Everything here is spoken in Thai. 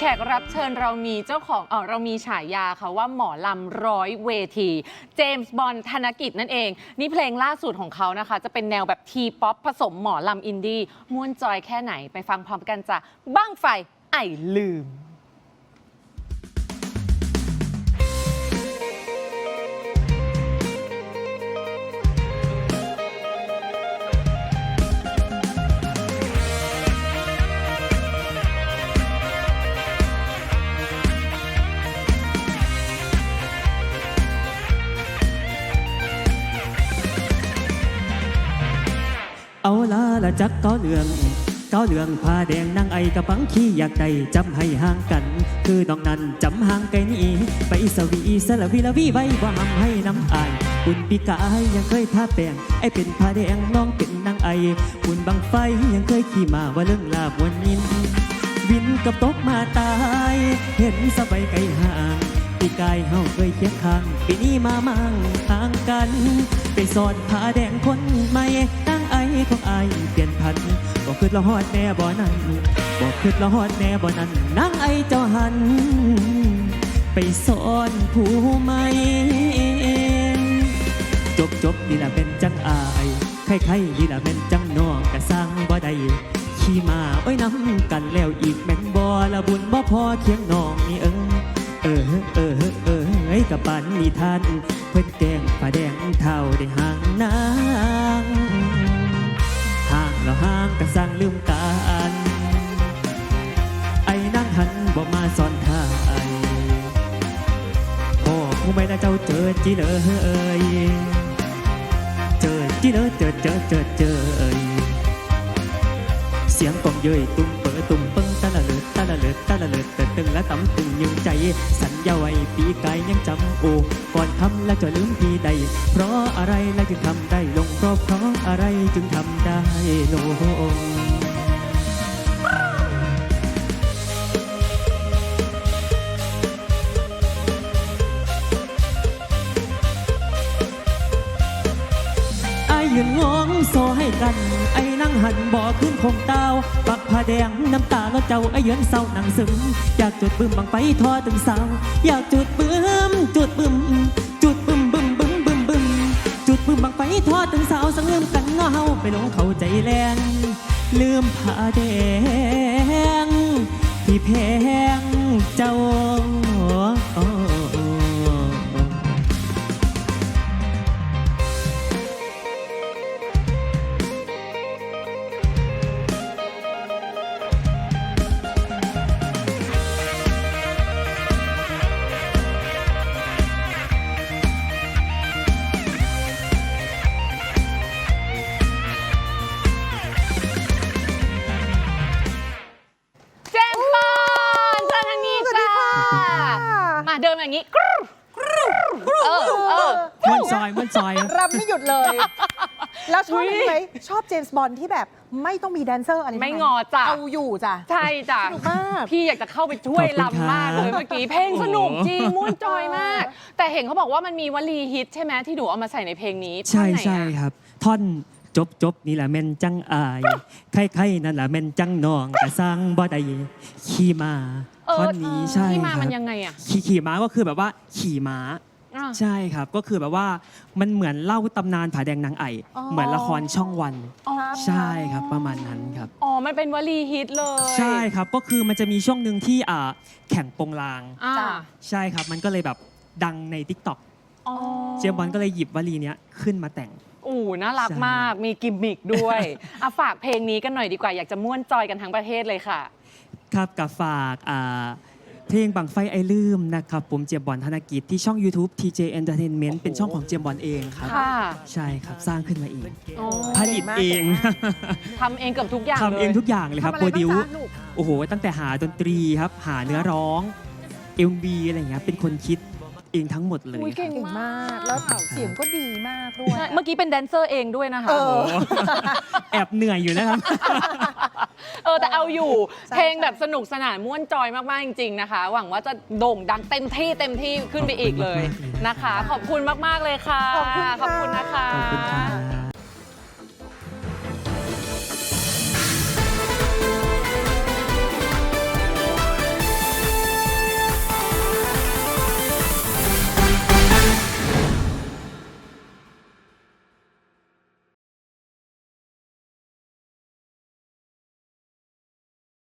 แขกรับเชิญเรามีเจ้าของเออเรามีฉายาค่ะว่าหมอลำร้อยเวที เจมส์บอลธนกิจนั่นเอง นี่เพลงล่าสุดของเขานะคะ จะเป็นแนวแบบทีป๊อปผสมหมอลำอินดี้ม่วนจอยแค่ไหนไปฟังพร้อมกันจ้ะบ้างไฟไอลืม เอาละละจักเก้าเหลืองเก้าเหลืองผ้าแดงนางไอกระปังขี้อยากได้จำให้ห่างกัน คือน้องนั้นจำห่างไกลนี้ไปสวีสละวีละวีไว้ว่าหำให้น้ำอายคุณปีกายยังเคยทาแป้งไอเป็นผ้าแดงน้องเป็นนางไอคุณบังไฟยังเคยขี่มาว่าเรื่องลาบวันนินวินกับตกมาตาย เห็นสบายไกลห่างปีกายเฮาเคยเคียงข้างปีนี้มามั่งห่างกัน ไปสอนผ้าแดงคนใหม่ ของอายเปลี่ยนพันบอกคืดละฮอดแน่บ่นั้นบอกคืดละฮอดแน่บ่นั้นนางไอเจ้าหัน ไปสอนผู้ใหม่จบจบนี่ละเป็นจังอายใครใครนี่ละเป็นจังนองกะสร้างบ่ได้ขี่มาโอ้ยน้ำกันแล้วอีกแม่นบ่ละบุญบ่พอเคียงน้องนี่เออเออเออเออไอ้กับปันนิทาน เพิ่นแกงผ้าแดงเท่าได้ห่างนา ผู้ไม่ได้เจ้าเจอจีเลยเจอจีเลยเจอเจอเจอเจอเสียงกล่องเย้ยตุ้มเปิดตุ้มปึ้งตะละเลิดตะละเลิดตะละเลิดเติตึงและตำตึงยังใจ สัญญาไว้ปีกายยังจำโอก่อนทำแล้วจะลืมพี่ใด เพราะอะไรแล้วจึงทำได้ลงเพราะเพราะอะไรจึงทำได้ลง กัน ไอ้นั่งหันบ่อขึ้นคงเต้า ปักผ้าแดงน้ำตาล้วเจ้าไอ้เยือนเศร้าหนังซึม อยากจุดบึ้มบังไฟทอตึงสาวอยากจุดบึ้มจุดบึ้มจุดบึ้มบึ้มบึ้มบึ้มบึ้มจุดบึ้มบังไฟทอตึงสาวสังลืมกันเงาเฮาไปหลงเข้าใจแลนลืมผ้าแดงที่แพงเจ้า เดินมาอย่างนี้กรู๊กรู๊เออเออมันซอยมันซอยรำไม่หยุดเลย แล้วชอบอุ๊ยอะไรไหมชอบเจมส์บอลที่แบบไม่ต้องมีแดนเซอร์อะไรทั้ไม่นั้นงอจ้ะ เอาอยู่จ้ะ ใช่จ้ะสนุกมากพี่อยากจะเข้าไปช่วยขอบคุณครับลำมากเลยเมื่อกี้เพลงสนุกจริงม่วนจอยมากเออแต่เห็นเขาบอกว่ามันมีวลีฮิตใช่ไหมที่หนูเอามาใส่ในเพลงนี้ใช่ท่อนไหนใช่อะครับ ท่อนจบจบนี่แหละแม่นจังอาย ใครๆนั่นแหละแม่นจังน้องกะสร้างบ่ได้ขี่มาเออ ท่อนนี้ใช่ที่คมารับมันยังไงอะ ขี่ขี่ม้าก็คือแบบว่าขี่ม้า อะ ใช่ครับ ก็คือแบบว่ามันเหมือนเล่าตำนานผาแดงนางไออ๋อ เหมือนละครช่องวัน อ๋อใช่ครับ ประมาณนั้นครับ อ๋อ มันเป็นวลีฮิตเลยใช่ครับ ก็คือมันจะมีช่วงหนึ่งที่อ่าแข่งโปงลาง อ่าจ้ะ ใช่ครับ มันก็เลยแบบดังใน t ิ k t o k อ๋อเจมส์บอลก็เลยหยิบวลีเนี้ยขึ้นมาแต่ง อู้น่ารักใช่ มาก มีกิมมิกด้วย อะฝากเพลงนี้กันหน่อยดีกว่า อยากจะม่วนจอยกันทั้งประเทศเลยค่ะ ครับกับฝากอ่าเพลงบังไฟไอลืมนะครับผมเจมส์บอลธนกิจที่ช่อง YouTube TJ Entertainment เป็นช่องของเจมส์บอลเองครับ ค่ะใช่ครับสร้างขึ้นมาเองอ๋อผลิตเองทำเองเกือบทุกอย่างทำเองทุกอย่างเลยครับทำอะโปไรรดิวบ้างจ๊ะลูก โอ้โห ตั้งแต่หาดนตรีครับ หาเนื้อร้อง MV อะไรอย่างเงี้ย เป็นคนคิด เองทั้งหมดเลยอุ๊ยคเก่รับงเก่งมากแล้วเสียงก็ดีมากด้วย ใช่เมื่อกี้เป็นแดนเซอร์เองด้วยนะคะ เออแอบเหนื่อยอยู่นะครับ เออแต่เอาอยู่ ใช่เพลงแบบสนุกสนานม่วนจอยมาก ๆ จริง ๆ นะคะ หวังว่าจะโด่งดังเต็มที่เต็มที่ขึ้นไปอีกเลยนะคะ ขอบคุณมาก ๆ เลยค่ะ ขอบคุณค่ะ ขอบคุณนะคะ ขอบคุณครับ